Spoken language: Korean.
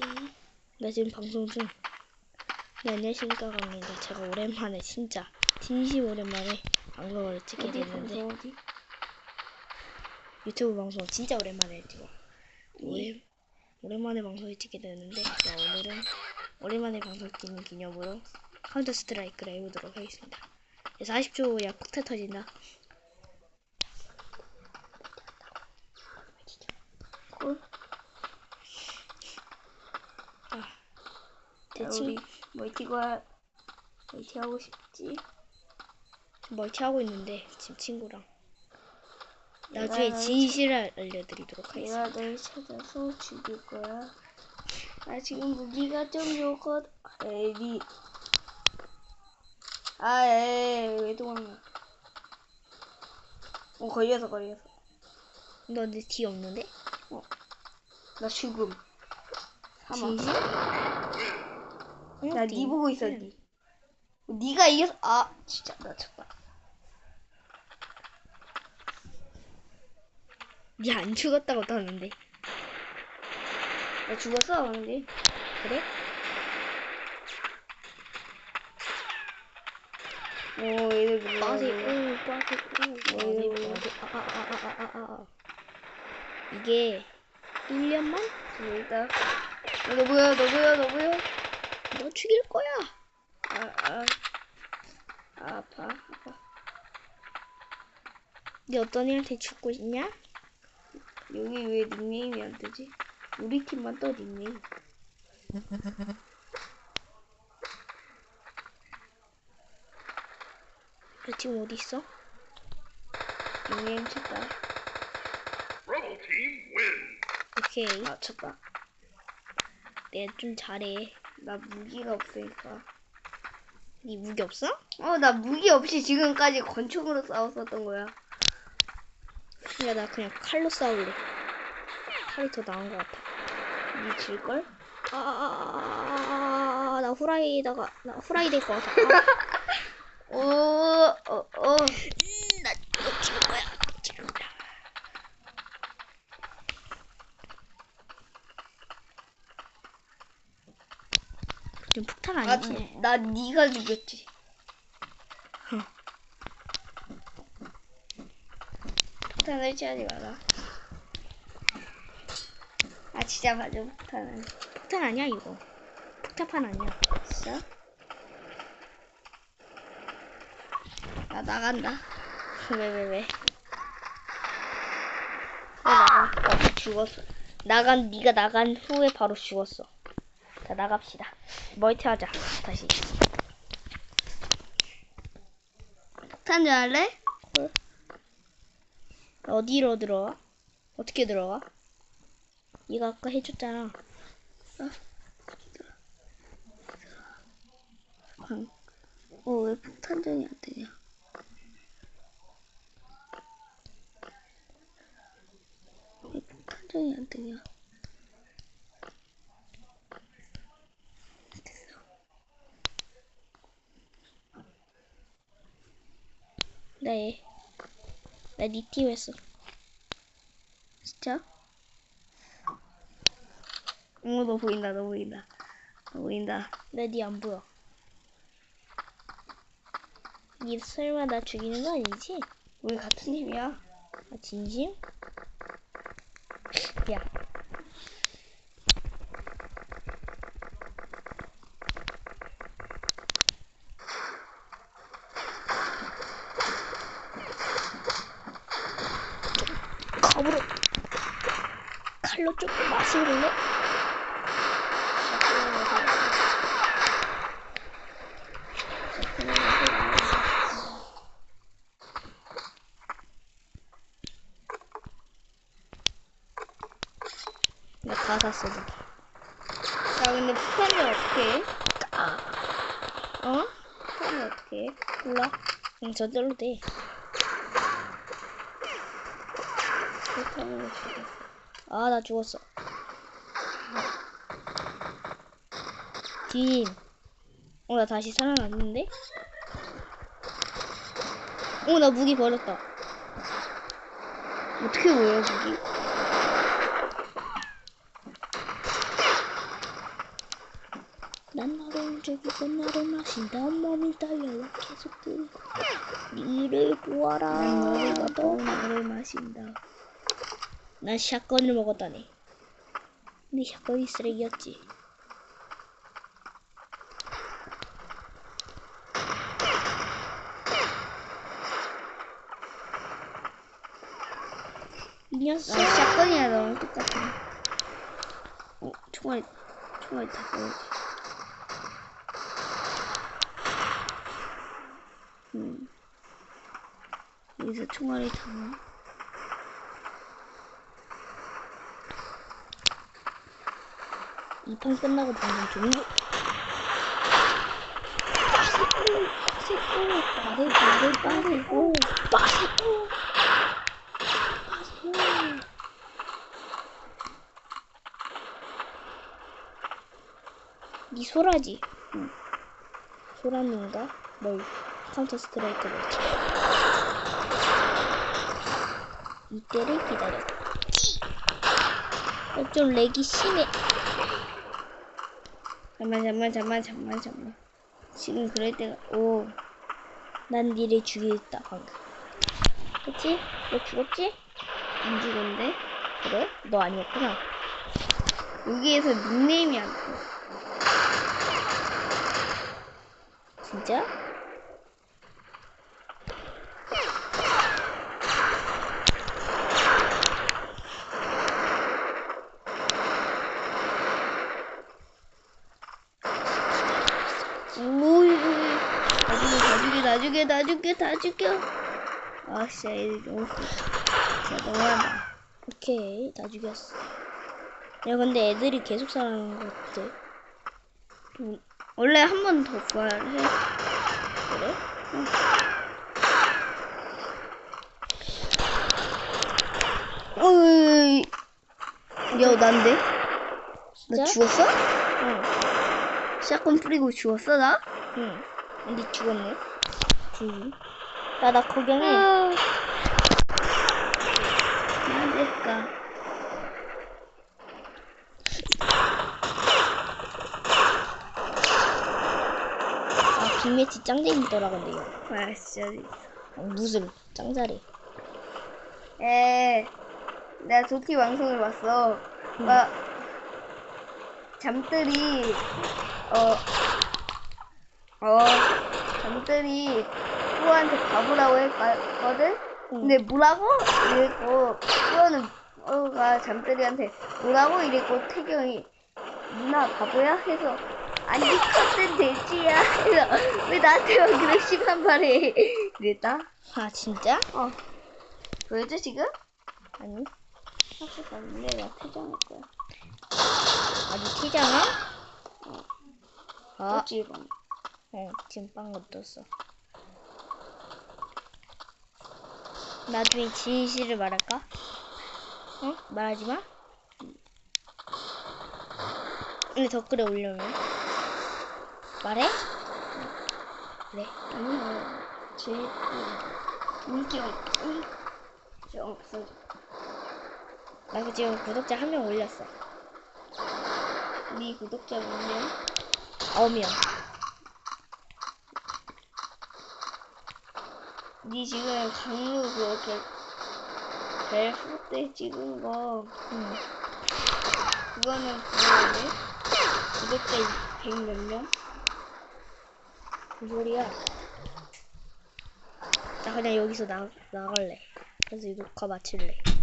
나 지금 방송 중. 네, 안녕하십니까 강입니다. 제가 오랜만에 진짜 진심 오랜만에 방송을 찍게 어디 됐는데 방송 어디? 유튜브 방송 진짜 오랜만에 찍어. 오랜 오랜만에 방송을 찍게 됐는데 자, 오늘은 오랜만에 방송 찍는 기념으로 카운터 스트라이크를 해보도록 하겠습니다. 40초 후에 폭탄 터진다. 콜? 친 우리 멀티가 멀티 하고 싶지? 멀티 하고 있는데 지금 친구랑 나중에 널 진실을 알려드리도록 하겠습니다. 내가 널 찾아서 죽일 거야. 나 지금 무기가 좀 요거 에이 아 에이 왜 도망가? 어 걸려서 걸려서 너내 뒤 없는데? 나 죽음. 사망. 진실? 응, 나 뒤. 니 보고 있어 니. 니가 이겼어. 아 진짜 나 쳤다. 니안 죽었다고 떠는데 나 죽었어 근데. 그래? 오 얘들 몰라. 빠세 오 빠세 오 어이, 빠세 빠세 아아아아아아 이게 1년만? 일단 어, 너 뭐야 너 뭐야 너 뭐야? 너 죽일 거야 아 아 아, 아파 아파. 니 어떤 애한테 죽고 있냐? 여기 왜 닉네임이 안 뜨지? 우리 팀만 떠 닉네임. 너 지금 어디 있어? 닉네임 쳤다. Win. 오케이 아 쳤다. 내가 좀 잘해 나 무기가 없으니까. 니 무기 없어? 어 나 무기 없이 지금까지 권총으로 싸웠었던 거야. 야 나 그냥 칼로 싸울래 칼이 더 나은 것 같아 니 질걸? 아 아아아아나 후라이다가 나 후라이 될 것 같아 아, 오, 어, 어. 음, 나 이거 죽일 거야 죽일 거야 좀 폭탄 아, 아니지? 나 니가 죽였지. 폭탄을 취하지 마라. 아, 진짜 맞아, 폭탄은. 폭탄 아니야 이거 폭탄판 아니야 진짜? 나 나간다. 왜 왜 왜? 왜 나가? 어, 죽었어. 나간 네가 나간 후에 바로 죽었어. 자 나갑시다. 멀티 하자 다시. 폭탄 좀 할래? 어디로 들어와? 어떻게 들어와? 네가 아까 해줬잖아. 방. 어, 왜 폭탄전이 안 되냐? 왜 폭탄전이 안 되냐? 네. 나네 팀 했어. 진짜? 어, 너 보인다, 너 보인다. 너 보인다. 나네 안 보여. 니 설마 나 죽이는 거 아니지? 우리 같은 팀이야. 아 진심? 야. 겁으로 칼로 조금 마시길래 나다 샀어. 너. 야, 근데 폭탄전 어떻게 해? 어? 폭탄전 어떻게 해? 몰라. 응, 저절로 돼. 폭탄으로 죽였어. 아, 나 죽었어. 딘. 어, 나 다시 살아났는데? 어, 나 무기 버렸다. 어떻게 보여, 무기? 난 너를 움직이고 너를 마신다 몸이 달려와 계속 들고 니를 구하라 난 너를 너 먹고 나를 마신다. 난 샷건을 먹었다네. 근데 샷건이 쓰레기였지. 이 녀석 난 샷건이야 너랑 똑같아. 어, 총알 총알 다 꺼야지 음 여기서 총알이 다 나와 이판 끝나고 방송 종료. 빠세고 빠르 빠르 빠르고 빠세고 빠세고 니 소라지? 응. 소라님과 뭘 카운터 스트라이크를 쳐. 이때를 기다려. 어, 좀 렉이 심해. 잠만 잠만 잠만 잠만 잠만. 지금 그럴 때가 오. 난 니를 죽이겠다 방금. 그치? 너 죽었지? 안 죽었는데? 그래? 너 아니었구나. 여기에서 닉네임이 안 떠. 진짜? 오이 다 죽여 다 죽여 다 죽여 다 죽여 아씨 애들 너무 진짜 너무하다 오케이 다 죽였어 야 근데 애들이 계속 살아나는 것 같아 음, 원래 한 번더 부활해 그래? 응. 어이 야 난데? 나 진짜? 죽었어? 응 샷건 뿌리고 죽었어 나? 응 근데 죽었네 응. 야나 구경해. 아, 안 될까 아 빅매치 짱 재밌더라 근데 이거. 아 진짜 어, 무슨 짱 잘해 에 내가 도티 방송을 봤어. 막 잠들이 어 어 잠들이 뿌한테 바보라고 했거든? 근데 뭐라고? 이랬고 뿌는 어가 잠들이한테 뭐라고? 이랬고 태경이 누나 바보야? 해서 아니 컸든 돼지야. 해서 왜 나한테만 그런 심한 말해? 이랬다. 아 진짜? 어. 보여줘 지금? 아니 사실 근데 내가 퇴장할 거야. 아직 티잖아? 아? 어찌 이거 응, 지금 빵거 떴어. 나중에 진실을 말할까? 어? 말하지 마? 근데 댓글에 올려면? 말해? 그래. 아니 뭐 제일 인기 없 없어 나그 지금 구독자 한 명 올렸어. 네 구독자 몇 명? 아홉 명. 네 지금 강루 그렇게 벨프 때 찍은 거 응. 그거는 그거인데 구독자 100몇 명? 무슨 소리야? 나 그냥 여기서 나, 나갈래. 그래서 이 녹화 마칠래.